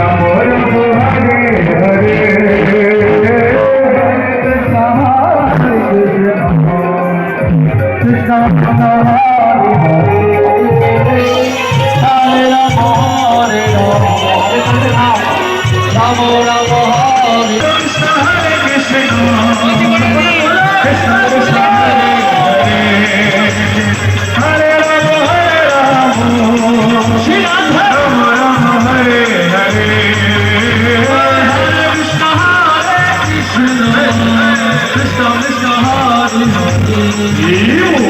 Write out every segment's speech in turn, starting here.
Hare Krishna Brasil!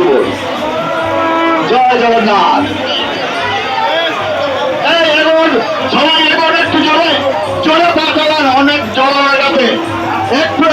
বলব জয় জগন্নাথ। সবাই